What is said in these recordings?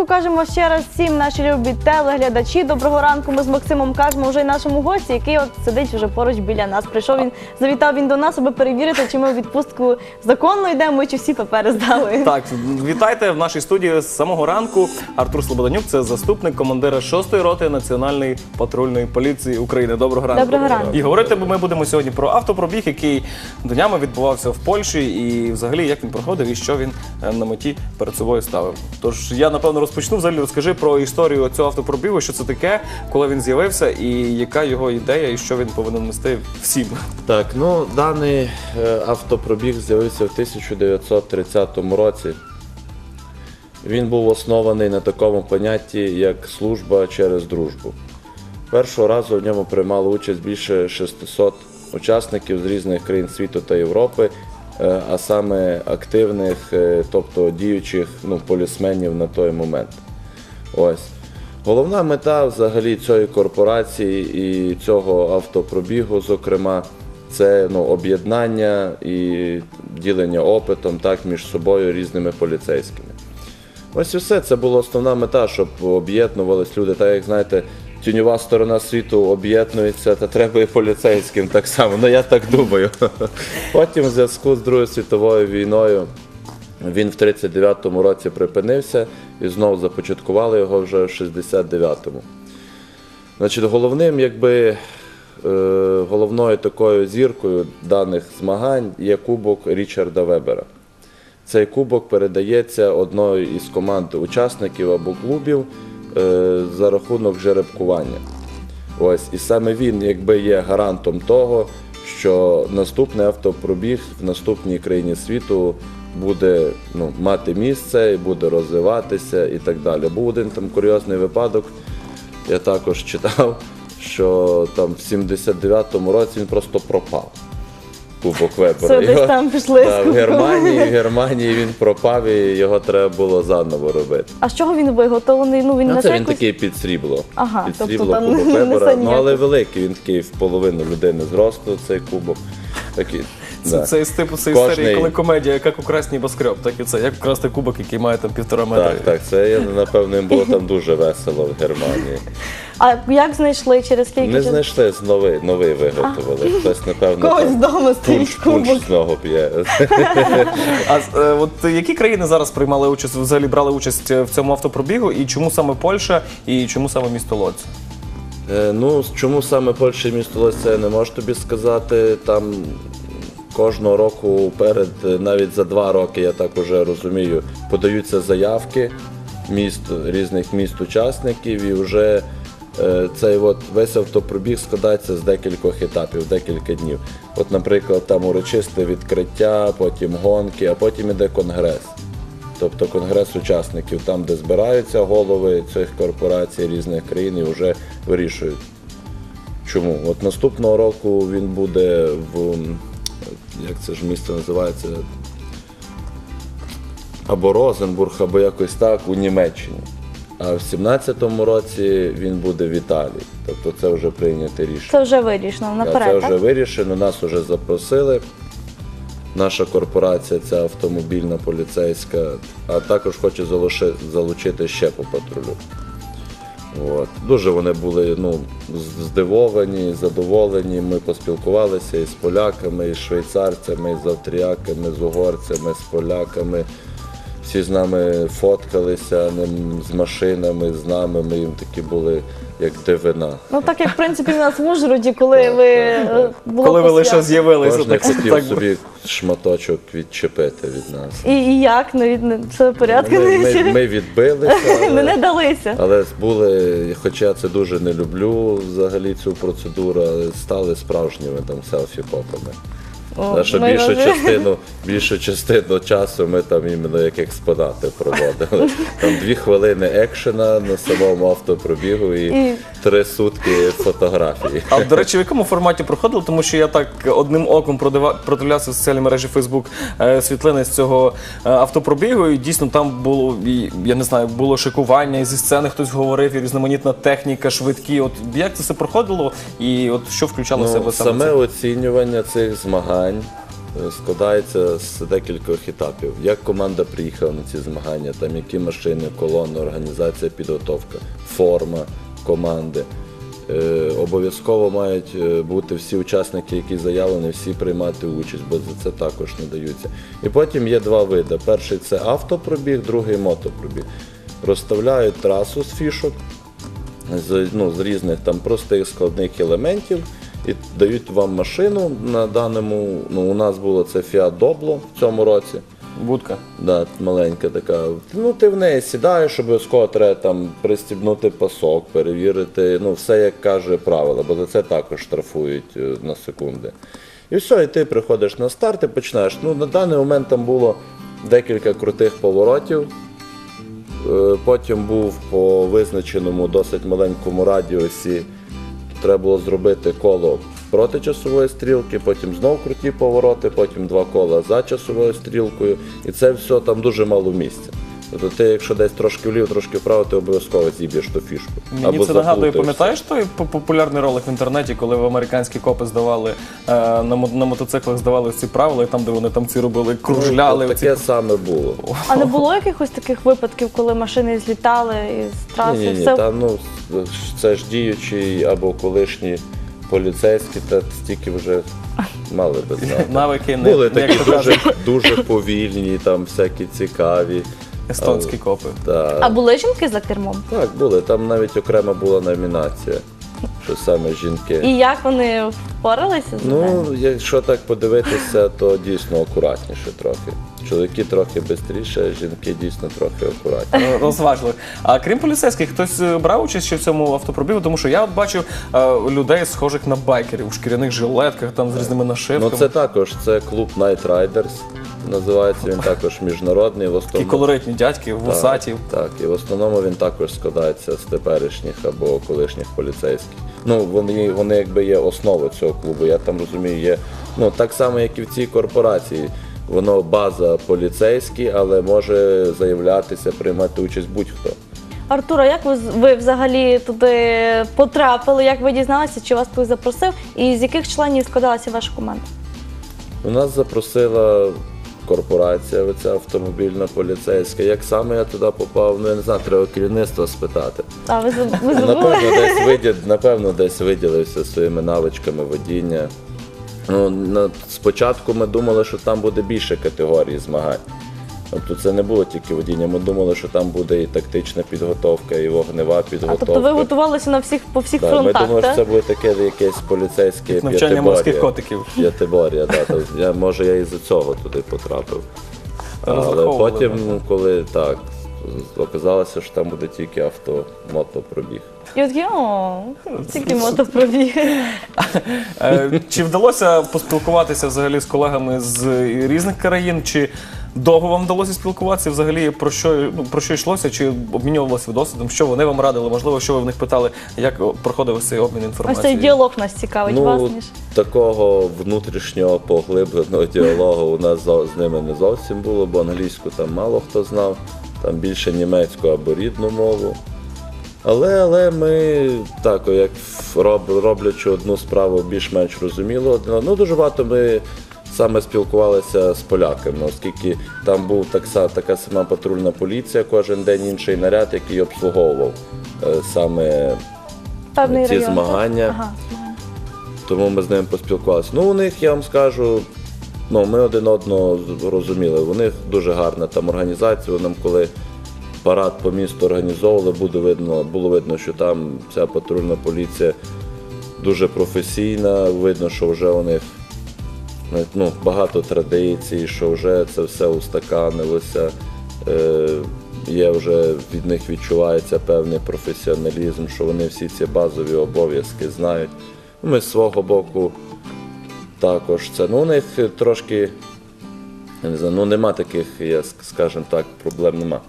ранку кажемо ще раз всім наші любі телеглядачі. Доброго ранку. Ми з Максимом кажемо вже й нашому гості, який от сидить вже поруч біля нас. Прийшов він, завітав він до нас, аби перевірити, чи ми у відпустку законно йдемо, і чи всі папери здали. Так, вітайте в нашій студії з самого ранку. Артур Слободанюк, це заступник командира 6-ї роти Національної патрульної поліції України. Доброго ранку. Доброго ранку. І говорити ми будемо сьогодні про автопробіг, який днями відбувався в Польщі, і взагалі як він проходив і що він е, на меті перед собою ставив. Тож я напевно розпочну. Взагалі розкажи про історію цього автопробігу, що це таке, коли він з'явився, і яка його ідея, і що він повинен нести всім. Так, ну даний е, автопробіг з'явився в 1930 році. Він був оснований на такому понятті, як служба через дружбу. Першого разу в ньому приймало участь більше 600 учасників з різних країн світу та Європи, а саме активних, е, тобто діючих ну, полісменів на той момент. Ось. Головна мета взагалі цієї корпорації і цього автопробігу, зокрема, це ну, об'єднання і ділення опитом так, між собою різними поліцейськими. Ось і все. Це була основна мета, щоб об'єднувались люди. Так як знаєте, тіньова сторона світу об'єднується, та треба і поліцейським так само. Ну я так думаю. Потім, в зв'язку з Другою світовою війною, він в 39-му році припинився і знову започаткували його вже в 69-му. Значить, головним, якби е, головною такою зіркою даних змагань є кубок Річарда Вебера. Цей кубок передається одною із команд учасників або клубів за рахунок жеребкування. Ось, і саме він якби є гарантом того, що наступний автопробіг в наступній країні світу буде ну, мати місце і буде розвиватися і так далі. Був один там курйозний випадок, я також читав, що там в 79-му році він просто пропав. Кубок Вебера. Це десь там пішли Да, в кубком. Германії, в Германії він пропав і його треба було заново робити. А з чого він виготовлений? Ну він Ну, не це він такий під срібло. Ага, під тобто срібло там кубок не Вебера. несе Ну але ніяких. великий, він такий в половину людини зросту, цей кубок. Такий. Це, да. це із типу це Кожний- історії, коли комедія, як украсний небоскреб, так і це, як вкрасти кубок, який має там півтора метра. Так, так, це я, напевно їм було там дуже весело в Германії. А як знайшли через скільки Не часу? знайшли з новий, новий виготовили. Хтось, напевно, Когось там вдома стоїть пунш, кубок. пунш з нього п'є. А з- е, от які країни зараз приймали участь, взагалі брали участь е, в цьому автопробігу, і чому саме Польща, і чому саме місто Лодзь? Е, Ну, чому саме Польща і місто Лось, це я не можу тобі сказати. Там кожного року перед, е, навіть за два роки, я так уже розумію, подаються заявки міст, різних міст-учасників, і вже цей от весь автопробіг складається з декількох етапів, декілька днів. От, наприклад, там урочисте відкриття, потім гонки, а потім іде конгрес. Тобто конгрес учасників, там, де збираються голови цих корпорацій різних країн і вже вирішують. Чому? От наступного року він буде в як це ж місто називається? Або Розенбург, або якось так у Німеччині. А в 17-му році він буде в Італії. Тобто це вже прийняте рішення. Це вже вирішено Да, Це наперед. вже вирішено, нас вже запросили. Наша корпорація, ця автомобільна поліцейська, а також хоче залучи- залучити ще по патрулю. От. Дуже вони були ну, здивовані, задоволені. Ми поспілкувалися і з поляками, і з швейцарцями, і з австріяками, з угорцями, з поляками. Всі з нами фоткалися з машинами, з нами. Ми їм такі були як дивина. Ну так як в принципі в нас в Ужгороді, коли ви е, було Коли ви лише з'явилися, Кожен так, хотів так собі шматочок відчепити від нас. І, і як не від не- все в порядку? Ми, ми, ми відбилися, Ми не далися. але були, хоча я це дуже не люблю взагалі цю процедуру, але стали справжніми там селфі-попами. Нашу ми більшу вже- частину, більшу частину часу ми там іменно як експонати проводили. Там дві хвилини екшена на самому автопробігу і, І- три сутки фотографії. А до речі, в якому форматі проходило? Тому що я так одним оком продива- продивлявся в соціальній мережі Facebook е, світлини з цього е, автопробігу, і дійсно там було я не знаю, було шикування, і зі сцени хтось говорив, і різноманітна техніка, швидкі. От як це все проходило, і от що включало в себе Ну, саме саме це? оцінювання цих змагань е, складається з декількох етапів. Як команда приїхала на ці змагання, там які машини, колони, організація, підготовка, форма команди. Е, Обов'язково мають е, бути всі учасники, які заявлені, всі приймати участь, бо за це також не даються. І потім є два види. Перший це автопробіг, другий мотопробіг. Розставляють трасу з фішок, з, ну, з різних там простих складних елементів і дають вам машину на даному. Ну, у нас було це Fiat Doblo в цьому році. Будка. Да, маленька така. Ну, ти в неї сідаєш, обов'язково треба там пристібнути пасок, перевірити, ну, все як каже правило, бо за це також штрафують е, на секунди. І все, і ти приходиш на старт і починаєш. Ну, на даний момент там було декілька крутих поворотів. Е, Потім був по визначеному досить маленькому радіусі. Треба було зробити коло проти часової стрілки, потім знов круті повороти, потім два кола за часовою стрілкою. І це все там дуже мало місця. Тобто ти, якщо десь трошки вліво, трошки вправо, ти обов'язково зіб'єш ту фішку. Мені це нагадує, пам'ятаєш той популярний ролик в інтернеті, коли в американські копи здавали е, на, мо- на мотоциклах здавали ці правила, і там, де вони там ці робили, кружляли. Ну, оці- таке саме було. А не було якихось таких випадків, коли машини злітали із траси? Ні, ні, ні, Все та, ну, це ж діючий або колишні поліцейські, та стільки вже мали би знати. Навики не, Були не, як такі то кажуть, дуже, дуже повільні, там всякі цікаві. Естонські копи. Та, А були жінки за кермом? Так, були. Там навіть окрема була номінація, що саме жінки. І як вони впоралися з Ну, якщо так подивитися, то дійсно акуратніше трохи. Чоловіки трохи швидше, жінки дійсно трохи акуратніше. Е, Розважливо. А крім поліцейських, хтось е, брав участь ще в цьому автопробігу, тому що я от бачив е, людей, схожих на байкерів у шкіряних жилетках, там з різними нашивками. Ну це також це клуб Night Riders. Називається він також міжнародний. В Такі основному колоритні дядьки, вусаті. Так, так, і в основному він також складається з теперішніх або колишніх поліцейських. Ну, вони, вони якби є основою цього клубу. Я там розумію, є ну так само, як і в цій корпорації. Воно база поліцейські, але може заявлятися, приймати участь будь-хто. Артура, як ви, ви взагалі туди потрапили? Як ви дізналися, чи вас хтось запросив? І з яких членів складалася ваша команда? У нас запросила корпорація, оця автомобільна поліцейська. Як саме я туди попав, ну я не знаю, треба керівництва спитати. А ви, ви забули? Напевно, десь виділ, напевно, десь виділився своїми навичками водіння. Ну, на, спочатку ми думали, що там буде більше категорій змагань. Тобто це не було тільки водіння. Ми думали, що там буде і тактична підготовка, і вогнева А підготовка. тобто ви готувалися на всіх по всіх Так, ми фронтах, думали, що це буде таке якесь поліцейське Навчання п'ятибор'я. морських котиків. П'ятибор'я, да, то я, може я із-за цього туди потрапив. Але потім, коли так, оказалося, що там буде тільки авто-мотопробіг. І от о, тільки мотопробіг. Е, Чи вдалося поспілкуватися взагалі з колегами з різних країн? Чи довго вам вдалося спілкуватися? Взагалі про що ну, про що йшлося? Чи обмінювалося досвідом? Що вони вам радили? Можливо, що ви в них питали, як проходив ось цей обмін Ось інформацією? цей діалог нас цікавить вас, Ну, ніж. такого внутрішнього поглибленого діалогу у нас зо- з ними не зовсім було, бо англійську там мало хто знав, там більше німецьку або рідну мову. Але, але ми так, як роб, роблячи одну справу більш-менш розуміло, ну дуже багато ми саме спілкувалися з поляками, оскільки там був так, така сама патрульна поліція, кожен день інший наряд, який обслуговував е, саме Певний ці район. змагання. Ага, тому ми з ними поспілкувалися. Ну, у них, я вам скажу, ну, ми один одного розуміли. У них дуже гарна там організація. Нам коли парад по місту організовували, буде видно, було видно, що там ця патрульна поліція дуже професійна. Видно, що вже у них ну, багато традицій, що вже це все устаканилося. Е, є вже від них відчувається певний професіоналізм, що вони всі ці базові обов'язки знають. Ми з свого боку також це. Ну, у них трошки я не знаю, ну нема таких, я скажімо так, проблем нема.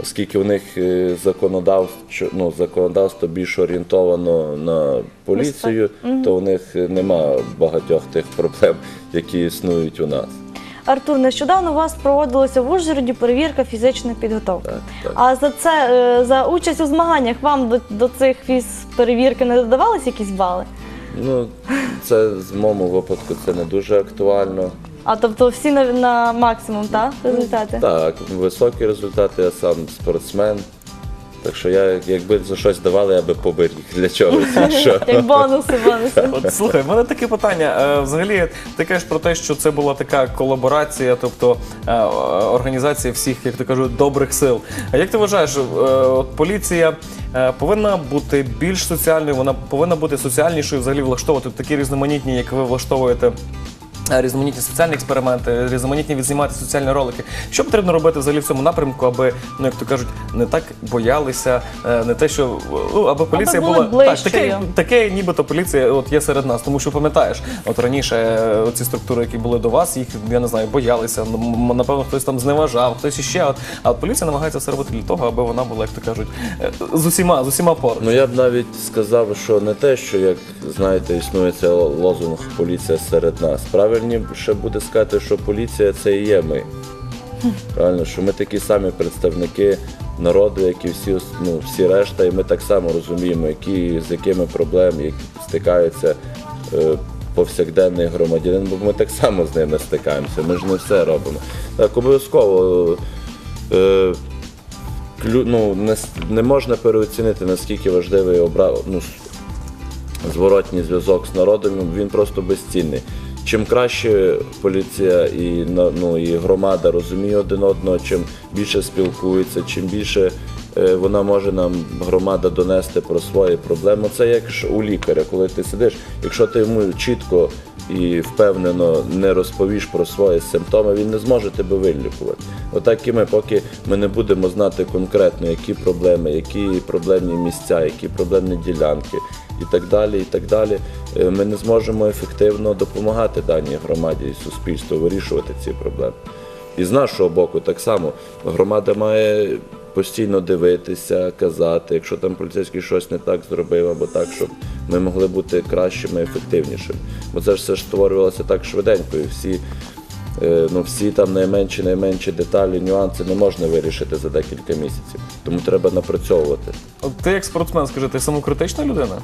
Оскільки у них е, законодавство, ну, законодавство більш орієнтовано на поліцію, то у них нема багатьох тих проблем, які існують у нас. Артур, нещодавно у вас проводилася в Ужгороді перевірка фізичної підготовки. Так, так. А за це е, за участь у змаганнях вам до, до цих фіз перевірки не додавалися якісь бали? Ну, це в моєму випадку це не дуже актуально. А тобто всі на, на максимум, так? Результати? Так, високі результати, я сам спортсмен. Так що я, якби за щось давали, я би поберіг для чогось. Що? Як бонуси, бонуси. От слухай, в мене таке питання. Е, Взагалі, ти кажеш про те, що це була така колаборація, тобто е, організація всіх, як ти кажуть, добрих сил. А як ти вважаєш, е, от поліція е, повинна бути більш соціальною, вона повинна бути соціальнішою, взагалі влаштовувати такі різноманітні, як ви влаштовуєте. Е, Різноманітні соціальні експерименти, різноманітні відзнімати соціальні ролики. Що потрібно робити взагалі в цьому напрямку, аби, ну як то кажуть, не так боялися, е, не те, що ну, аби поліція були була так, таке, таке, нібито поліція от є серед нас. Тому що пам'ятаєш, от раніше е, ці структури, які були до вас, їх я не знаю, боялися. Напевно, хтось там зневажав, хтось іще. От а от поліція намагається все робити для того, аби вона була, як то кажуть, з усіма з усіма поруч. Ну я б навіть сказав, що не те, що як знаєте, існує цей лозунг поліція серед нас. Правильніше буде сказати, що поліція це і є ми. Правильно, що ми такі самі представники народу, як і всі, ну, всі решта, і ми так само розуміємо, які, з якими проблемами стикаються е, повсякденний громадянин, бо ми так само з ними стикаємося. Ми ж не все робимо. Так, обов'язково. Е, ну, не, не можна переоцінити, наскільки важливий обра... ну, зворотній зв'язок з народом, він просто безцінний. Чим краще поліція і, ну, і громада розуміє один одного, чим більше спілкується, чим більше е, вона може нам громада донести про свої проблеми. Це як у лікаря, коли ти сидиш, якщо ти йому чітко і впевнено не розповіш про свої симптоми, він не зможе тебе вилікувати. Отак і ми, поки ми не будемо знати конкретно, які проблеми, які проблемні місця, які проблемні ділянки і так далі, і так далі, е, ми не зможемо ефективно допомагати даній громаді і суспільству вирішувати ці проблеми. І з нашого боку, так само громада має постійно дивитися, казати, якщо там поліцейський щось не так зробив або так, щоб ми могли бути кращими, ефективнішими. Бо це все ж створювалося так швиденько, і всі, е, ну, всі там найменші, найменші деталі, нюанси не можна вирішити за декілька місяців. Тому треба напрацьовувати. Ти як спортсмен, скажи, ти самокритична людина?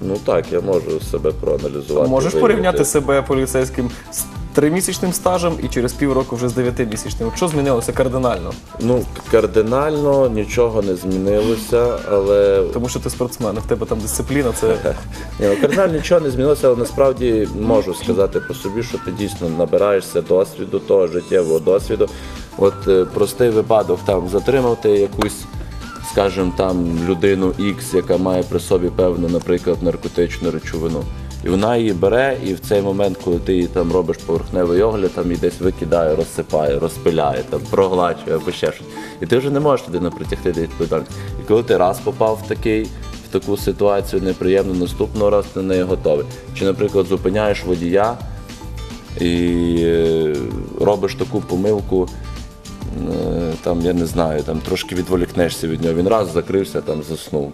Ну так, я можу себе проаналізувати. Можеш виявити. порівняти себе поліцейським з тримісячним стажем і через півроку вже з дев'ятимісячним. Що змінилося кардинально? Ну, кардинально нічого не змінилося, але Тому що ти спортсмен, в тебе там дисципліна, це Ні, ну, кардинально нічого не змінилося, але насправді можу сказати по собі, що ти дійсно набираєшся досвіду, того життєвого досвіду. От е, простий випадок там затримав ти якусь, скажімо, там людину X, яка має при собі певну, наприклад, наркотичну речовину. І вона її бере, і в цей момент, коли ти її там робиш поверхневий огляд, там її десь викидає, розсипає, розпиляє, там проглачує або ще щось. І ти вже не можеш людину притягти до відповідальності. І коли ти раз попав в такий в таку ситуацію неприємну, наступного разу ти на неї готовий. Чи, наприклад, зупиняєш водія і е, робиш таку помилку, там, я не знаю, там трошки відволікнешся від нього. Він раз закрився, там заснув.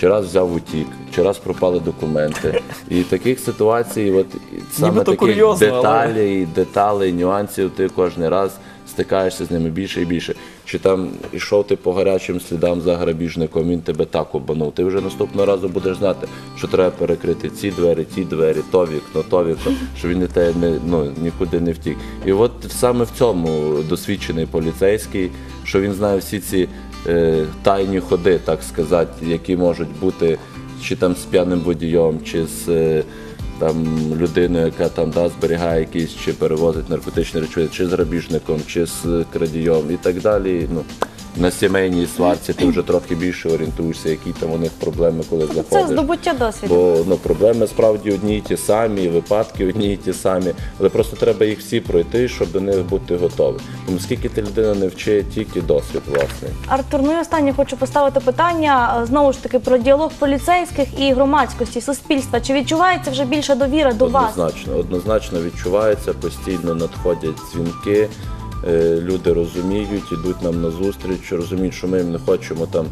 Чи раз взяв утік, чи раз пропали документи. І таких ситуацій, от саме таких курйозно, але- деталей, деталей, нюансів ти кожен раз стикаєшся з ними більше і більше. Чи там ішов ти по гарячим слідам за грабіжником, він тебе так обманув. Ти вже наступного разу будеш знати, що треба перекрити ці двері, ті двері, то вікно, то вікно, що він не те не ну нікуди не втік. І от саме в цьому досвідчений поліцейський, що він знає всі ці е, тайні ходи, так сказати, які можуть бути чи там з п'яним водієм, чи з. е, там людину, яка там да, зберігає якісь чи перевозить наркотичні речовини, чи з грабіжником, чи з крадієм і так далі. Ну, на сімейній сварці ти вже трохи більше орієнтуєшся, які там у них проблеми, коли Це заходиш. здобуття досвіду. Бо ну, проблеми справді одні й ті самі, випадки одні й ті самі, але просто треба їх всі пройти, щоб до них бути готовим. Тому скільки ти людина не вчить, тільки досвід власний. Артур, ну і останнє хочу поставити питання е, знову ж таки про діалог поліцейських і громадськості, суспільства. Чи відчувається вже більша довіра до вас? Однозначно, однозначно відчувається, постійно надходять дзвінки. Е, Люди розуміють, ідуть нам на зустріч, розуміють, що ми їм не хочемо там,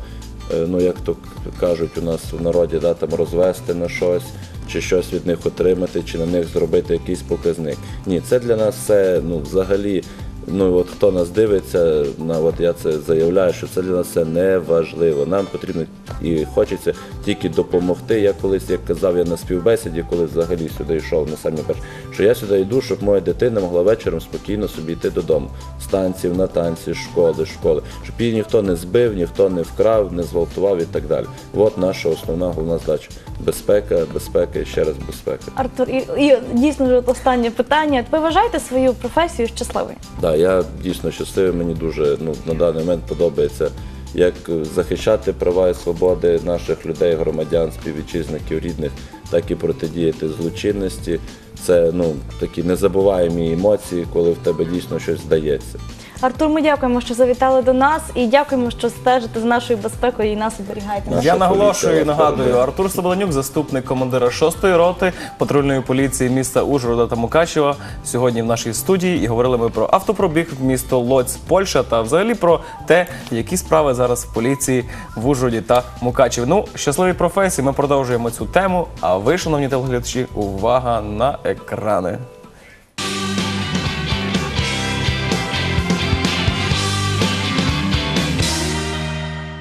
е, ну як то кажуть у нас в народі, да, там розвести на щось, чи щось від них отримати, чи на них зробити якийсь показник. Ні, це для нас все ну, взагалі Ну от хто нас дивиться, на от я це заявляю, що це для нас це не важливо. Нам потрібно і хочеться тільки допомогти. Я колись, як казав, я на співбесіді, коли взагалі сюди йшов на самі перші, що я сюди йду, щоб моя дитина могла вечором спокійно собі йти додому. З танців на танці, школи, школи, щоб її ніхто не збив, ніхто не вкрав, не зґвалтував і так далі. От наша основна головна задача. Безпека, безпека і ще раз безпека. Артур, і, і дійсно вже останнє питання. Ви вважаєте свою професію щасливою? Да, я дійсно щасливий. Мені дуже ну, на даний момент подобається як захищати права і свободи наших людей, громадян, співвітчизників, рідних, так і протидіяти злочинності. Це ну такі незабуваємі емоції, коли в тебе дійсно щось здається. Артур, ми дякуємо, що завітали до нас, і дякуємо, що стежите за нашою безпекою і нас оберігаєте. Я наголошую і нагадую. Артур Соболенюк, заступник командира 6-ї роти патрульної поліції міста Ужгорода та Мукачева. Сьогодні в нашій студії і говорили ми про автопробіг в місто Лоць, Польща та взагалі про те, які справи зараз в поліції в Ужгороді та Мукачеві. Ну, щасливі професії. Ми продовжуємо цю тему. А ви, шановні телеглядачі, увага на екрани.